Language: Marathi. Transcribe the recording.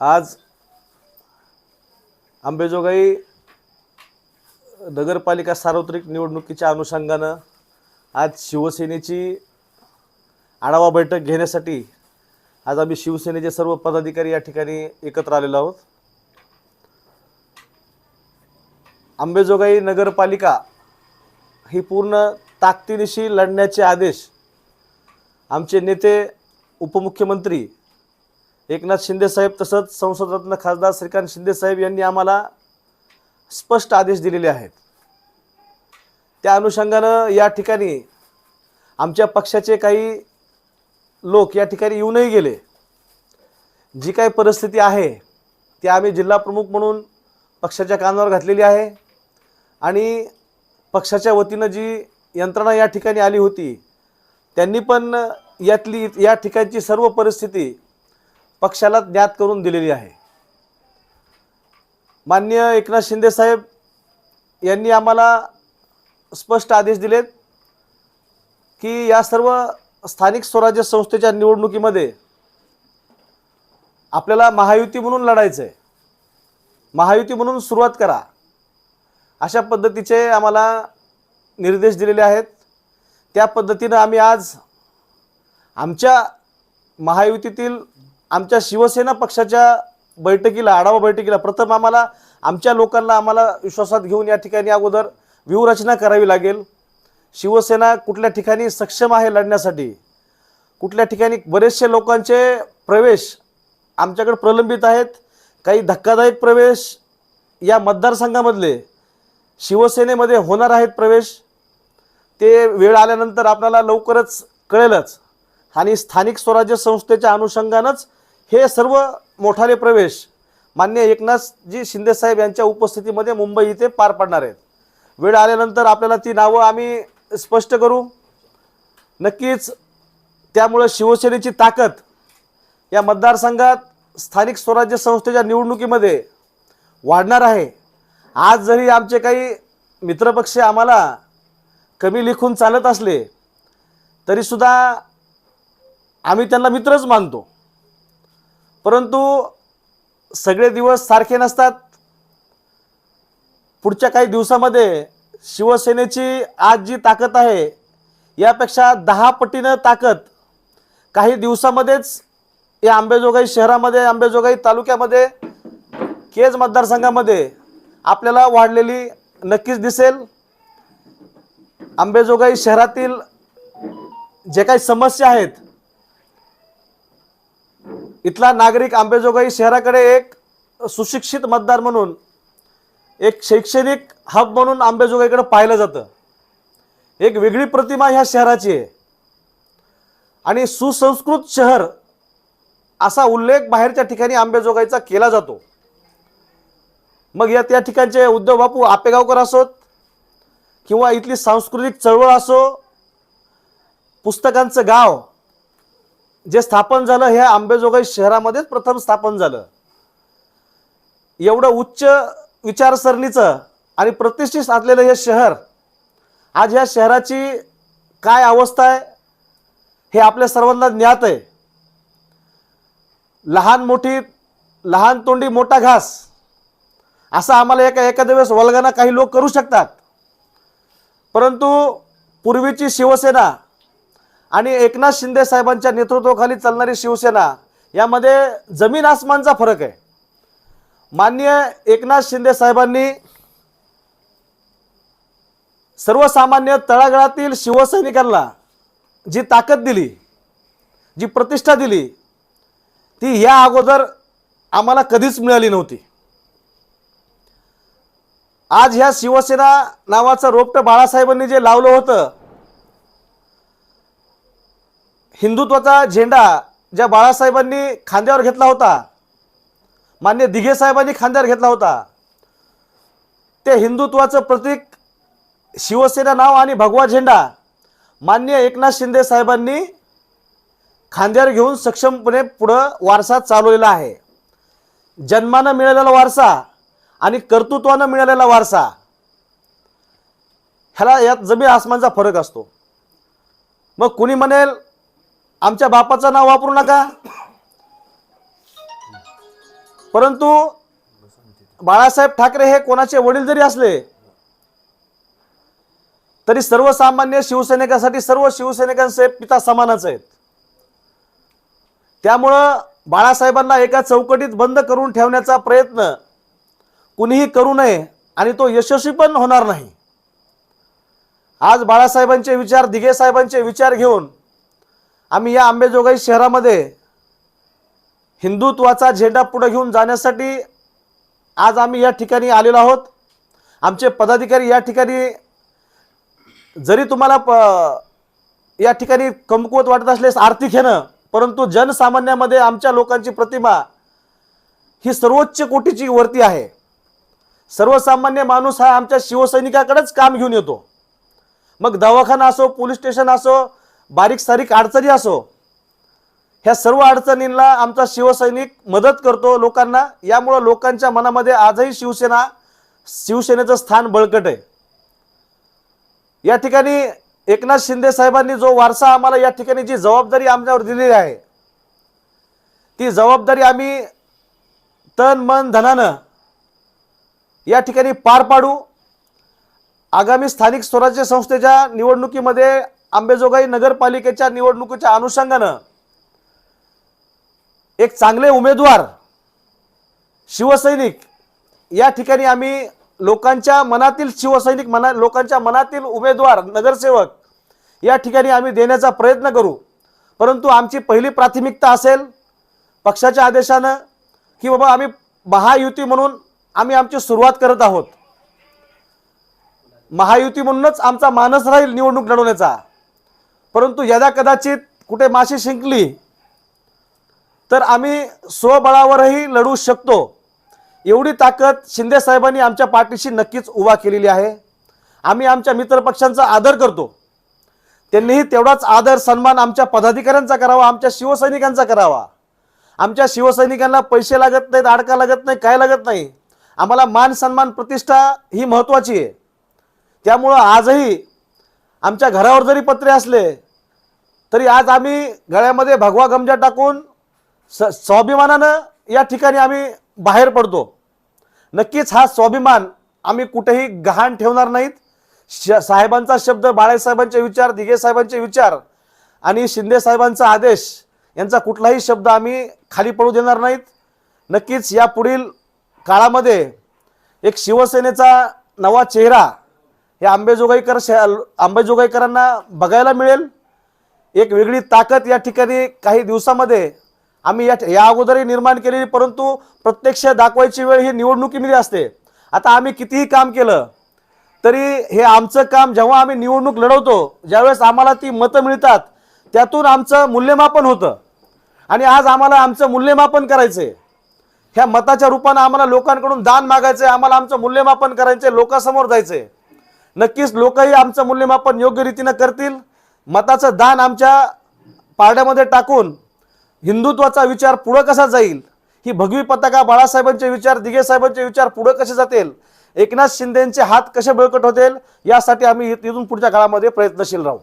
आज अंबेजोगाई नगरपालिका सार्वत्रिक निवडणुकीच्या अनुषंगानं आज शिवसेनेची आढावा बैठक घेण्यासाठी आज आम्ही शिवसेनेचे सर्व पदाधिकारी या ठिकाणी एकत्र आलेलो आहोत. अंबेजोगाई नगरपालिका ही पूर्ण ताकदीनिशी लढण्याचे आदेश आमचे नेते उपमुख्यमंत्री एकनाथ शिंदेसाहेब तसंच संसदरत्न खासदार श्रीकांत शिंदेसाहेब यांनी आम्हाला स्पष्ट आदेश दिलेले आहेत. त्या अनुषंगानं या ठिकाणी आमच्या पक्षाचे काही लोक या ठिकाणी येऊनही गेले. जी काही परिस्थिती आहे ती आम्ही जिल्हा प्रमुख म्हणून पक्षाच्या कानावर घातलेली आहे आणि पक्षाच्या वतीनं जी यंत्रणा या ठिकाणी आली होती त्यांनी पण यातली या ठिकाणची सर्व परिस्थिती पक्षाला ज्ञात करून दिलेली आहे. मान्य एकनाथ शिंदेसाहेब यांनी आम्हाला स्पष्ट आदेश दिलेत की या सर्व स्थानिक स्वराज्य संस्थेच्या निवडणुकीमध्ये आपल्याला महायुती म्हणून लढायचं आहे महायुती म्हणून सुरुवात करा. अशा पद्धतीचे आम्हाला निर्देश दिलेले आहेत. त्या पद्धतीनं आम्ही आज आमच्या महायुतीतील आमच्या शिवसेना पक्षाच्या बैठकीला आढावा बैठकीला प्रथम आम्हाला आमच्या लोकांना आम्हाला विश्वासात घेऊन या ठिकाणी अगोदर व्यूहरचना करावी लागेल. शिवसेना कुठल्या ठिकाणी सक्षम आहे लढण्यासाठी? कुठल्या ठिकाणी बरेचसे लोकांचे प्रवेश आमच्याकडे प्रलंबित आहेत. काही धक्कादायक प्रवेश या मतदारसंघामधले शिवसेनेमध्ये होणार आहेत प्रवेश. ते वेळ आल्यानंतर आपल्याला लवकरच कळेलच. आणि स्थानिक स्वराज्य संस्थेच्या अनुषंगानंच हे सर्व मोठाले प्रवेश मान्य एकनाथजी शिंदेसाहेब यांच्या उपस्थितीमध्ये मुंबई इथे पार पडणार आहेत. वेळ आल्यानंतर आपल्याला ती नावं आम्ही स्पष्ट करू. नक्कीच त्यामुळं शिवसेनेची ताकद या मतदारसंघात स्थानिक स्वराज्य संस्थेच्या निवडणुकीमध्ये वाढणार आहे. आज जरी आमचे काही मित्रपक्ष आम्हाला कमी लिखून चालत असले तरीसुद्धा आम्ही त्यांना मित्रच मानतो. परंतु सगळे दिवस सारखे नसतात. पुढच्या काही दिवसामध्ये शिवसेनेची आज जी ताकद आहे यापेक्षा दहा पटीनं ताकद काही दिवसामध्येच या आंबेजोगाई शहरामध्ये आंबेजोगाई तालुक्यामध्ये केज मतदारसंघामध्ये आपल्याला वाढलेली नक्कीच दिसेल. आंबेजोगाई शहरातील जे काही समस्या आहेत इथला नागरिक आंबेजोगाई शहराकडे एक सुशिक्षित मतदार म्हणून एक शैक्षणिक हब म्हणून आंबेजोगाईकडे पाहिलं जातं. एक वेगळी प्रतिमा ह्या शहराची आहे. आणि सुसंस्कृत शहर असा उल्लेख बाहेरच्या ठिकाणी आंबेजोगाईचा केला जातो. मग या त्या ठिकाणचे उद्धव बापू आपेगावकर असोत किंवा इथली सांस्कृतिक चळवळ असो पुस्तकांचं गाव जे स्थापन झालं हे आंबेजोगाई शहरामध्येच प्रथम स्थापन झालं. एवढं उच्च विचारसरणीचं आणि प्रतिष्ठित असलेलं हे शहर आज ह्या शहराची काय अवस्था आहे हे आपल्या सर्वांना ज्ञात आहे. लहान मोठी लहान तोंडी मोठा घास असा आम्हाला एका एखाद्या वेळेस वल्गाना काही लोक करू शकतात. परंतु पूर्वीची शिवसेना आणि एकनाथ शिंदे साहेबांच्या नेतृत्वाखाली चालणारी शिवसेना यामध्ये जमीन आसमानचा फरक आहे. मान्य एकनाथ शिंदे साहेबांनी सर्वसामान्य तळागाळातील शिवसैनिकांना जी ताकद दिली जी प्रतिष्ठा दिली ती या अगोदर आम्हाला कधीच मिळाली नव्हती. आज ह्या शिवसेना नावाचं रोपटं बाळासाहेबांनी जे लावलं होतं हिंदुत्वाचा झेंडा ज्या बाळासाहेबांनी खांद्यावर घेतला होता मान्य दिघे साहेबांनी खांद्यावर घेतला होता ते हिंदुत्वाचं प्रतीक शिवसेना नाव आणि भगवा झेंडा मान्य एकनाथ शिंदे साहेबांनी खांद्यावर घेऊन सक्षमपणे पुढं वारसा चालवलेला आहे. जन्मानं मिळालेला वारसा आणि कर्तृत्वानं मिळालेला वारसा ह्याला यात जमीन आसमानचा फरक असतो. मग कुणी म्हणेल आमच्या बापाचं नाव वापरू नका. परंतु बाळासाहेब ठाकरे हे कोणाचे वडील जरी असले तरी सर्वसामान्य शिवसैनिकांसाठी सर्व शिवसैनिकांचे पिता समानच आहेत. त्यामुळं बाळासाहेबांना एका चौकटीत बंद करून ठेवण्याचा प्रयत्न कुणीही करू नये आणि तो यशस्वी पण होणार नाही. आज बाळासाहेबांचे विचार दिघे साहेबांचे विचार घेऊन आम्ही या आंबेजोगाई शहरामध्ये हिंदुत्वाचा झेंडा पुढे घेऊन जाण्यासाठी आज आम्ही या ठिकाणी आलेलो आहोत. आमचे पदाधिकारी या ठिकाणी जरी तुम्हाला प या ठिकाणी कमकुवत वाटत असल्यास आर्थिक ह्यानं परंतु जनसामान्यामध्ये आमच्या लोकांची प्रतिमा ही सर्वोच्च कोटीची वरती आहे. सर्वसामान्य माणूस हा आमच्या शिवसैनिकाकडेच काम घेऊन येतो. मग दवाखाना असो पोलीस स्टेशन असो बारीक सारीक अडचणी असो. ह्या सर्व अडचणींना आमचा शिवसैनिक मदत करतो लोकांना. यामुळं लोकांच्या मनामध्ये आजही शिवसेना शिवसेनेचं स्थान बळकट आहे. या ठिकाणी एकनाथ शिंदे साहेबांनी जो वारसा आम्हाला या ठिकाणी जी जबाबदारी आमच्यावर दिलेली आहे ती जबाबदारी आम्ही तन मन धनानं या ठिकाणी पार पाडू. आगामी स्थानिक स्वराज्य संस्थेच्या निवडणुकीमध्ये आंबेजोगाई नगरपालिकेच्या निवडणुकीच्या अनुषंगानं एक चांगले उमेदवार शिवसैनिक या ठिकाणी आम्ही लोकांच्या मनातील शिवसैनिक मना लोकांच्या मनातील उमेदवार नगरसेवक या ठिकाणी आम्ही देण्याचा प्रयत्न करू. परंतु आमची पहिली प्राथमिकता असेल पक्षाच्या आदेशानं की बाबा आम्ही महायुती म्हणून आम्ही आमची सुरुवात करत आहोत. महायुती म्हणूनच आमचा मानस राहील निवडणूक लढवण्याचा. परंतु यदा कदाचित कुठे माशी शिंकली तर आम्ही स्वबळावरही लढू शकतो. एवढी ताकद शिंदे साहेबांनी आमच्या पाठीशी नक्कीच उभा केलेली आहे. आम्ही आमच्या मित्रपक्षांचा आदर करतो. त्यांनीही तेवढाच आदर सन्मान आमच्या पदाधिकाऱ्यांचा करावा आमच्या शिवसैनिकांचा करावा. आमच्या शिवसैनिकांना पैसे लागत नाहीत अडका लागत नाही काय लागत नाही. आम्हाला मान सन्मान प्रतिष्ठा ही महत्त्वाची आहे. त्यामुळं आजही आमच्या घरावर जरी पत्रे असले तरी आज आम्ही गळ्यामध्ये भगवा गमजा टाकून स स्वाभिमानानं या ठिकाणी आम्ही बाहेर पडतो. नक्कीच हा स्वाभिमान आम्ही कुठेही गहाण ठेवणार नाहीत. श साहेबांचा शब्द बाळासाहेबांचे विचार दिघे साहेबांचे विचार आणि शिंदे साहेबांचा आदेश यांचा कुठलाही शब्द आम्ही खाली पडू देणार नाहीत. नक्कीच या पुढील काळामध्ये एक शिवसेनेचा नवा चेहरा या आंबेजोगाईकर श आंबेजोगाईकरांना बघायला मिळेल. एक वेगळी ताकद या ठिकाणी काही दिवसामध्ये आम्ही या या अगोदरही निर्माण केलेली परंतु प्रत्यक्ष दाखवायची वेळ ही निवडणुकीमध्ये असते. आता आम्ही कितीही काम केलं तरी हे आमचं काम जेव्हा आम्ही निवडणूक लढवतो ज्यावेळेस आम्हाला ती मतं मिळतात त्यातून आमचं मूल्यमापन होतं. आणि आज आम्हाला आमचं मूल्यमापन करायचं आहे. ह्या मताच्या रूपानं आम्हाला लोकांकडून दान मागायचं आहे आम्हाला आमचं मूल्यमापन करायचं आहे लोकांसमोर जायचं आहे. नक्कीच लोकही आमचं मूल्यमापन योग्य रीतीनं करतील मताचं दान आमच्या पारड्यामध्ये टाकून हिंदुत्वाचा विचार पुढं कसा जाईल? ही भगवी पताका बाळासाहेबांचे विचार दिघे साहेबांचे विचार पुढं कसे जातील? एकनाथ शिंदेचे हात कसे बळकट होतील? यासाठी आम्ही इथून पुढच्या काळामध्ये प्रयत्नशील राहू.